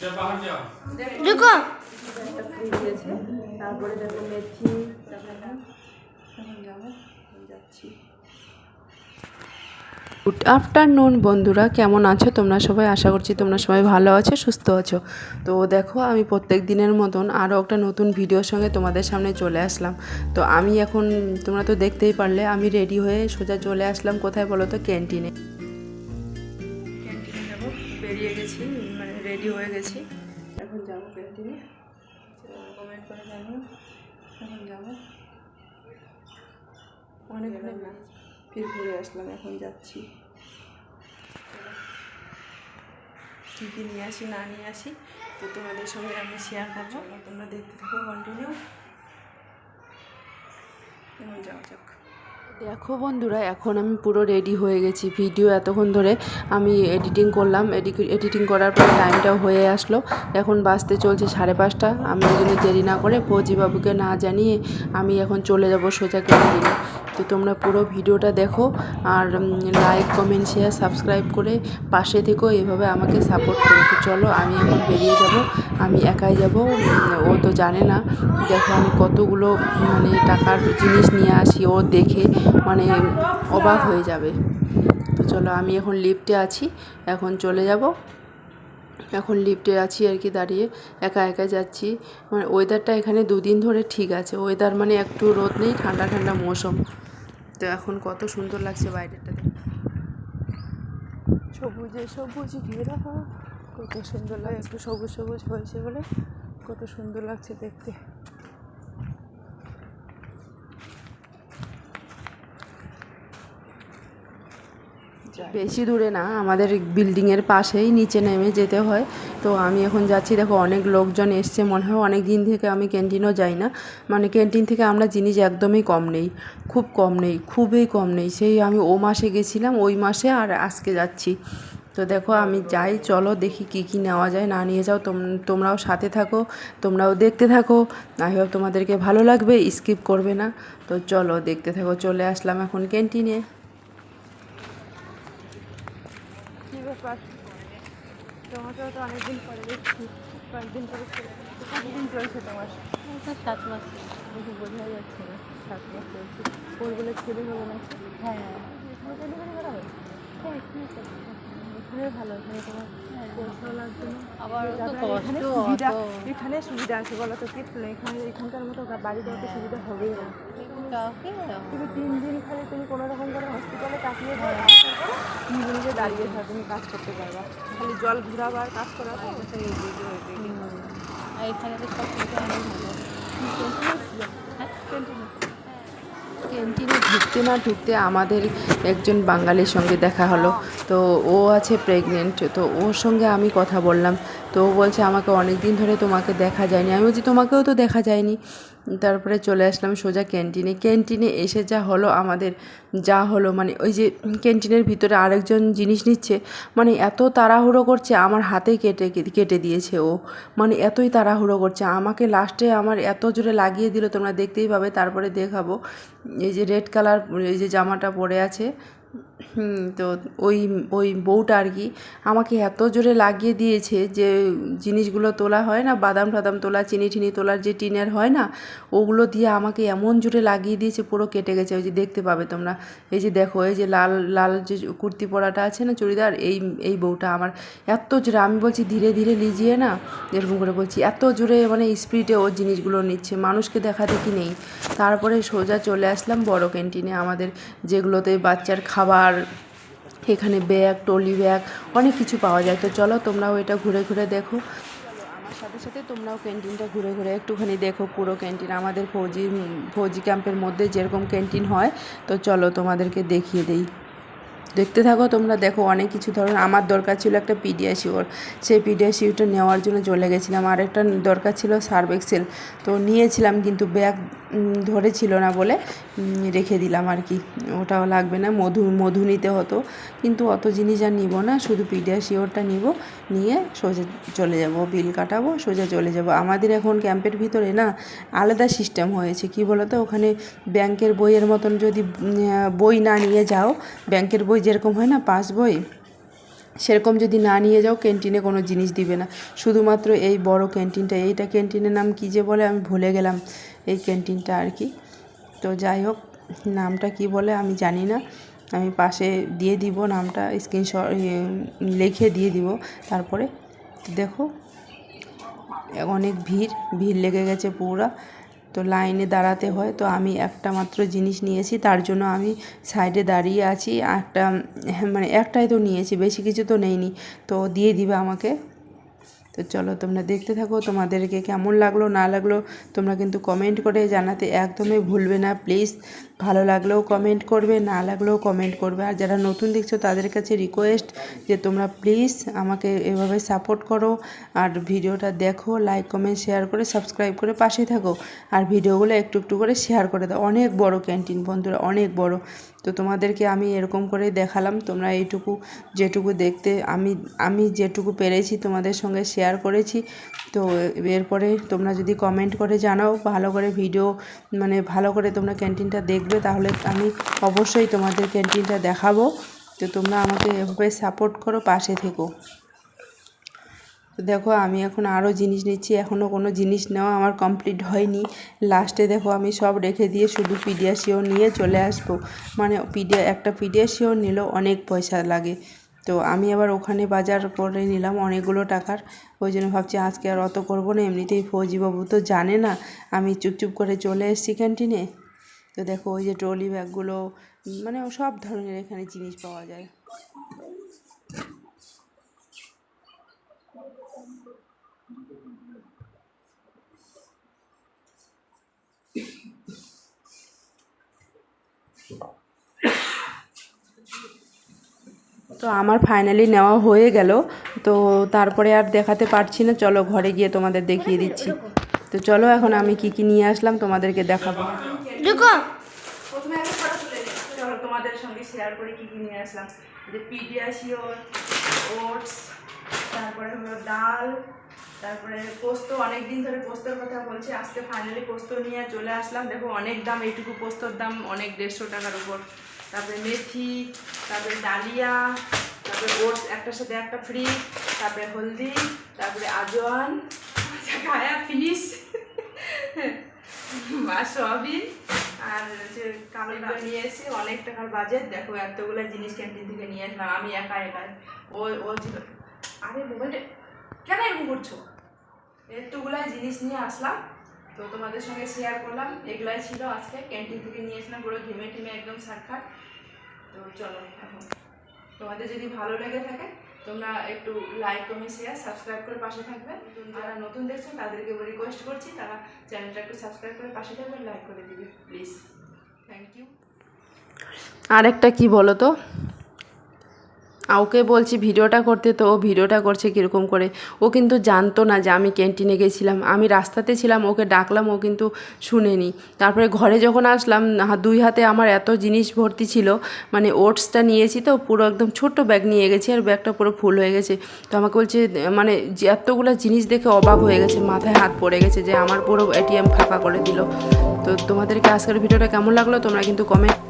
रुको তারপরে দেখো মেথি যাচ্ছি। গুড আফটারনুন বন্ধুরা। কেমন আছো তোমরা সবাই? আশা করছি তোমরা সবাই ভালো আছো সুস্থ আছো। তো দেখো আমি প্রত্যেক দিনের মতন আরও একটা নতুন ভিডিওর সঙ্গে তোমাদের সামনে চলে আসলাম। তো আমি এখন তোমরা তো দেখতেই পারলে আমি রেডি হয়ে সোজা চলে আসলাম। কোথায় বলো তো? ক্যান্টিনে রেডি হয়ে গেছি। এখন যাব ক্যান্টিনে কমেন্ট করে জানিও। এখন যাব। অনেকক্ষণ না। ফির ঘুরে আসলাম এখন যাচ্ছি। কী কী নিয়ে আসি না নিয়ে আসি তো তোমাদের সঙ্গে আমি শেয়ার করব। তোমরা দেখতে থাকো কন্টিনিউ এখন যাওয়া যাক। দেখো বন্ধুরা, এখন আমি পুরো রেডি হয়ে গেছি। ভিডিও এতক্ষণ ধরে আমি এডিটিং করলাম। এডিটিং করার পর টাইমটাও হয়ে আসলো। এখন বাসতে চলছে সাড়ে পাঁচটা। আমি ওই জন্য দেরি না করে ফৌজিবাবুকে না জানিয়ে আমি এখন চলে যাব সোজা ক্যান্টিনে তো তোমরা পুরো ভিডিওটা দেখো আর লাইক কমেন্ট শেয়ার সাবস্ক্রাইব করে পাশে থেকো, এভাবে আমাকে সাপোর্ট করো। তো চলো, আমি এখন বেরিয়ে যাব। আমি একাই যাব ও তো জানে না। দেখো, আমি কতগুলো মানে টাকার জিনিস নিয়ে আসি, ও দেখে মানে অবাক হয়ে যাবে। তো চলো, আমি এখন লিফটে আছি। এখন চলে যাব। এখন লিফটে আছি আর কি দাঁড়িয়ে, একা একা যাচ্ছি। মানে ওয়েদারটা এখানে দুদিন ধরে ঠিক আছে। ওয়েদার মানে একটু রোদ নেই, ঠান্ডা ঠান্ডা মৌসুম। তো এখন কত সুন্দর লাগছে বাইরেটা সবুজে সবুজ ঘেরা কত সুন্দর লাগে, একটু সবুজ সবুজ হয়েছে বলে। কত সুন্দর লাগছে দেখতে। বেশি দূরে না, আমাদের বিল্ডিংয়ের পাশেই নিচে নেমে যেতে হয়। তো আমি এখন যাচ্ছি, দেখো অনেক লোকজন এসছে, মনে হয় অনেক দিন থেকে আমি ক্যান্টিনও যাই না। মানে ক্যান্টিন থেকে আমরা জিনিস একদমই কম নেই, খুব কম নেই, খুবই কম নেই। সেই আমি ও মাসে গেছিলাম, ওই মাসে আর আজকে যাচ্ছি। তো দেখো আমি যাই, চলো দেখি কি কি নেওয়া যায়, না নিয়ে যাও, তোম- তোমরাও সাথে থাকো, তোমরাও দেখতে থাকো। আই হোপ তোমাদেরকে ভালো লাগবে স্কিপ করবে না। তো চলো দেখতে থাকো, চলে আসলাম এখন ক্যান্টিনে কী ব্যাপার? তোমাকেও তো অনেকদিন পরে দেখছি। কয়েকদিন পরে কতদিন চলছে তোমার? সাত মাস। দেখে বোঝা যাচ্ছে না। সাত মাস চলছে। ওর বলে ছেলে হলো না হ্যাঁ। ডেলিভারি করা হয় হ্যাঁ ঠিক তো এখানে ভালো এখানে তোমার পৌঁছানো লাগবে না আবার এখানে সুবিধা এখানে সুবিধা আছে বলো তো কি এখানে এখানকার মতো বাড়ি যাওয়াতে সুবিধা হবেই না। তুমি তিন দিন খালি তুমি কোনো রকম করে হসপিটালে কাটিয়ে দাও নিজে নিজে দাঁড়িয়ে থাকো তুমি কাজ করতে পারবা। খালি জল ঘুরাবার কাজ করা আর এখানে তো সব কিছু অনেক ভালো। ক্যান্টিনে ঢুকতে না ঢুকতে আমাদের একজন বাঙালির সঙ্গে দেখা হলো। তো ও আছে প্রেগনেন্ট তো ওর সঙ্গে আমি কথা বললাম। তো ও বলছে, আমাকে অনেক দিন ধরে তোমাকে দেখা যায়নি। আমি বলছি, তোমাকেও তো দেখা যায়নি। তারপরে চলে আসলাম সোজা ক্যান্টিনে। ক্যান্টিনে এসে যা হলো আমাদের, যা হলো মানে ওই যে ক্যান্টিনের ভিতরে আরেকজন জিনিস নিচ্ছে মানে এত তাড়াহুড়ো করছে আমার হাতে কেটে কেটে দিয়েছে ও। মানে এতই তাড়াহুড়ো করছে। আমাকে লাস্টে আমার এত জোরে লাগিয়ে দিল, তোমরা দেখতেই পাবে। তারপরে দেখাবো। এই যে রেড কালার এই যে জামাটা পরে আছে। তো ওই ওই বউটা আর কি আমাকে এত জোরে লাগিয়ে দিয়েছে যে জিনিসগুলো তোলা হয় না, বাদাম টাদাম তোলা, চিনি টিনি তোলার যে টিনের হয় না, ওগুলো দিয়ে আমাকে এমন জোরে লাগিয়ে দিয়েছে, পুরো কেটে গেছে। ওই যে দেখতে পাবে তোমরা। এই যে দেখো, এই যে লাল লাল যে কুর্তি পরাটা আছে না চুড়িদার, এই এই বউটা আমার এত জোরে, আমি বলছি ধীরে ধীরে লিজিয়ে না, এরকম করে বলছি, এত জোরে মানে স্পিডে ও জিনিসগুলো নিচ্ছে, মানুষকে দেখা দেখি নেই। তারপরে সোজা চলে আসলাম বড় ক্যান্টিনে আমাদের যেগুলোতে বাচ্চার খাবার এখানে ব্যাগ টলি ব্যাগ, অনেক কিছু পাওয়া যায়। তো চলো তোমরাও এটা ঘুরে ঘুরে দেখো। সাথে সাথে তোমরাও ক্যান্টিনটা ঘুরে ঘুরে একটুখানি দেখো পুরো ক্যান্টিন। আমাদের ফৌজি ফৌজি ক্যাম্পের মধ্যে যেরকম ক্যান্টিন হয়, তো চলো তোমাদেরকে দেখিয়ে দেই। দেখতে থাকো তোমরা, দেখো অনেক কিছু ধরুন আমার দরকার ছিল একটা পিডিয়াশিওর সেই পিডিয়াশিওরটা নেওয়ার জন্য চলে গেছিলাম। আর একটা দরকার ছিল সার্ভ এক্সেল তো নিয়েছিলাম কিন্তু ব্যাগ ধরেছিল না বলে রেখে দিলাম আর কি। ওটাও লাগবে না, মধু মধু নিতে হতো। কিন্তু অত জিনিস আর নিব না, শুধু পিডিয়াশিওরটা নিব, নিয়ে সোজা চলে যাব, বিল কাটাবো, সোজা চলে যাব। আমাদের এখন ক্যাম্পের ভিতরে না আলাদা সিস্টেম হয়েছে, কি বলো তো ওখানে ব্যাংকের বইয়ের মতন যদি বই না নিয়ে যাও, ব্যাংকের বই যেরকম হয় না, পাস বই, সেরকম যদি না নিয়ে যাও, ক্যান্টিনে কোনো জিনিস দিবে না। শুধুমাত্র এই বড় ক্যান্টিনটা, এইটা ক্যান্টিনের নাম কী যে বলে আমি ভুলে গেলাম। এই ক্যান্টিনটা আর কি। তো যাই হোক, নামটা কি বলে আমি জানি না। আমি পাশে দিয়ে দিব নামটা স্ক্রিনশট লিখে দিয়ে দিব। তারপরে দেখো, অনেক ভিড় ভিড় লেগে গেছে পুরা। তো লাইনে দাঁড়াতে হয়। তো আমি একটা মাত্র জিনিস নিয়েছি, তার জন্য আমি সাইডে দাঁড়িয়ে আছি। একটা মানে একটাই তো নিয়েছি, বেশি কিছু তো নেইনি। তো দিয়ে দিবে আমাকে। তো চলো তোমরা দেখতে থাকো তোমাদেরকে কেমন লাগল, না লাগল, তোমরা কিন্তু কমেন্ট করে জানাতে একদমই ভুলবে না প্লিজ ভালো লাগলেও কমেন্ট করবে, না লাগলেও কমেন্ট করবে। আর যারা নতুন দেখছ, তাদের কাছে রিকোয়েস্ট যে তোমরা প্লিজ আমাকে এভাবে সাপোর্ট করো। আর ভিডিওটা দেখো লাইক কমেন্ট শেয়ার করে সাবস্ক্রাইব করে পাশে থাকো। আর ভিডিওগুলো একটু একটু করে শেয়ার করে দাও। অনেক বড় ক্যান্টিন বন্ধুরা, অনেক বড়। তো তোমাদেরকে আমি এরকম করে দেখালাম। তোমরা এইটুকু যেটুকু দেখতে, আমি আমি যেটুকু পেরেছি তোমাদের সঙ্গে শেয়ার করেছি। তো এরপরে তোমরা যদি কমেন্ট করে জানাও, ভালো করে ভিডিও মানে ভালো করে তোমরা ক্যান্টিনটা দেখবে। তাহলে আমি অবশ্যই তোমাদের ক্যান্টিনটা দেখাবো। তো তোমরা আমাকে এভাবে সাপোর্ট করো, পাশে থেকো। তো দেখো, আমি এখন আরও জিনিস নিচ্ছি, এখনও কোনো জিনিস নেওয়া আমার কমপ্লিট হয়নি। লাস্টে দেখো, আমি সব রেখে দিয়ে শুধু পিডিয়াশিও নিয়ে চলে আসব। মানে পিডিয়া, একটা পিডিয়াশিও নিলেও অনেক পয়সা লাগে। তো আমি আবার ওখানে বাজার করে নিলাম অনেকগুলো টাকার। ওই জন্য ভাবছি, আজকে আর অত করব না, এমনিতেই ফৌজিবাবু তো জানে না। আমি চুপচুপ করে চলে এসেছি ক্যান্টিনে। তো দেখো ওই যে ট্রলি ব্যাগগুলো মানে সব ধরনের এখানে জিনিস পাওয়া যায়। তো আমার ফাইনালি নেওয়া হয়ে গেল। তো তারপরে আর দেখাতে পারছি না। চলো ঘরে গিয়ে তোমাদের দেখিয়ে দিচ্ছি। তো চলো এখন আমি কি কি নিয়ে আসলাম তোমাদেরকে দেখাবো। রুকো প্রথমে আগে ফটো তুলে নিই। তোমাদের সঙ্গে শেয়ার করে কি কি নিয়ে আসলাম। যে পিডিয়াশিওর ওটস, তারপরে হলো ডাল, তারপরে পোস্ত। অনেক দিন ধরে পোস্তর কথা বলছি, আজকে ফাইনালি পোস্ত নিয়ে চলে আসলাম। দেখো, অনেক দাম, এইটুকু পোস্তর দাম অনেক দেড়শো টাকার উপর। তারপরে মেথি, তারপরে ডালিয়া, তারপরে ওটস, একটার সাথে একটা ফ্রি তারপরে হলদি, তারপরে আজওয়ান। আচ্ছা খায়া ফিনিশ আর সয়াবিন আর হচ্ছে কালো ডাল নিয়ে এসে অনেক টাকার বাজেট দেখো এতগুলো জিনিস ক্যান্টিন থেকে নিয়ে আসলাম আমি একা একা ও ও ছিল। আরে মোবাইলটা কেন এরকম করছ? এতগুলাই জিনিস নিয়ে আসলাম তো তোমাদের সঙ্গে শেয়ার করলাম। এগুলাই ছিল আজকে ক্যান্টিন থেকে নিয়ে আসলাম পুরো ঘেমে টেমে একদম সাক্ষাৎ। তো চলো এখন। তোমাদের যদি ভালো লেগে থাকে তোমরা একটু লাইক কমেন্ট শেয়ার সাবস্ক্রাইব করে পাশে থাকবে। যারা নতুন দেখছেন, তাদেরকে রিকোয়েস্ট করছি, তারা চ্যানেলটা একটু সাবস্ক্রাইব করে পাশে থাকবে লাইক করে দিবে প্লিজ থ্যাংক ইউ আরেকটা কি বলো তো ওকে বলছি ভিডিওটা করতে, তো ও ভিডিওটা করছে কীরকম করে? ও কিন্তু জানতো না যে আমি ক্যান্টিনে গেছিলাম। আমি রাস্তাতে ছিলাম, ওকে ডাকলাম, ও কিন্তু শুনেনি। তারপরে ঘরে যখন আসলাম দুই হাতে আমার এত জিনিস ভর্তি ছিল মানে ওটসটা নিয়েছি তো, পুরো একদম ছোট্ট ব্যাগ নিয়ে গেছি আর ব্যাগটা পুরো ফুল হয়ে গেছে। তো আমাকে বলছে মানে এতগুলো জিনিস দেখে অবাক হয়ে গেছে, মাথায় হাত পড়ে গেছে যে আমার পুরো এটিএম ফাঁকা করে দিল। তো তোমাদেরকে আজকের ভিডিওটা কেমন লাগল তোমরা কিন্তু কমেন্ট